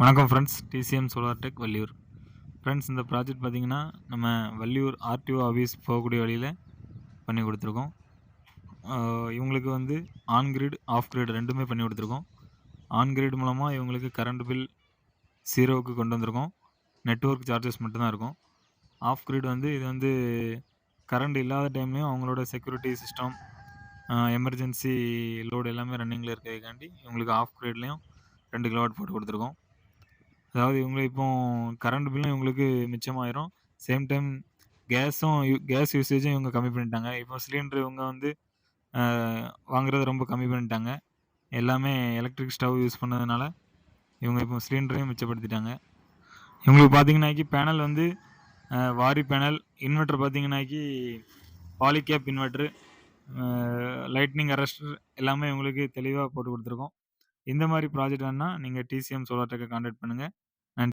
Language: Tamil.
வணக்கம் friends TCM solar tech Valliyur. Friends இந்த ப்ராஜெக்ட் பார்த்தீங்கன்னா நம்ம வள்ளியூர் ஆர்டிஓ ஆஃபீஸ் போகக்கூடிய வழியில் பண்ணி கொடுத்துருக்கோம். இவங்களுக்கு வந்து ஆன் கிரிட் ஆஃப் கிரிட் ரெண்டுமே பண்ணி கொடுத்துருக்கோம். ஆன் கிரிட் மூலமாக இவங்களுக்கு கரண்ட் பில் ஜீரோவுக்கு கொண்டு வந்திருக்கோம். நெட்வொர்க் சார்ஜஸ் மட்டும்தான் இருக்கும். ஆஃப் கிரிட் வந்து இது வந்து கரண்ட் இல்லாத டைம்லேயும் அவங்களோட செக்யூரிட்டி சிஸ்டம் எமர்ஜென்சி லோடு எல்லாமே ரன்னிங்கில் இருக்கிறதுக்காண்டி இவங்களுக்கு ஆஃப் கிரேட்லேயும் ரெண்டு கிலோவாட் போட்டு கொடுத்துருக்கோம். அதாவது இவங்களுக்கு இப்போ கரண்ட் பில்லும் இவங்களுக்கு மிச்சமாயிரும். சேம் டைம் கேஸும் கேஸ் யூசேஜும் இவங்க கம்மி பண்ணிட்டாங்க. இப்போ சிலிண்டர் இவங்க வந்து வாங்குறது ரொம்ப கம்மி பண்ணிட்டாங்க. எல்லாமே எலக்ட்ரிக் ஸ்டவ் யூஸ் பண்ணதுனால இவங்க இப்போ சிலிண்டரையும் மிச்சப்படுத்திட்டாங்க. இவங்களுக்கு பார்த்தீங்கன்னாக்கி பேனல் வந்து வாரி பேனல் இன்வெர்டர் பார்த்தீங்கன்னாக்கி பாலிகேப் இன்வெர்ட்ரு லைட்னிங் அரெஸ்டர் எல்லாமே இவங்களுக்கு தெளிவாக போட்டு கொடுத்துருக்கோம். இந்த மாதிரி ப்ராஜெக்ட் வேணால் நீங்கள் டிசிஎம் சோலார் டெக்கை கான்டாக்ட் பண்ணுங்கள்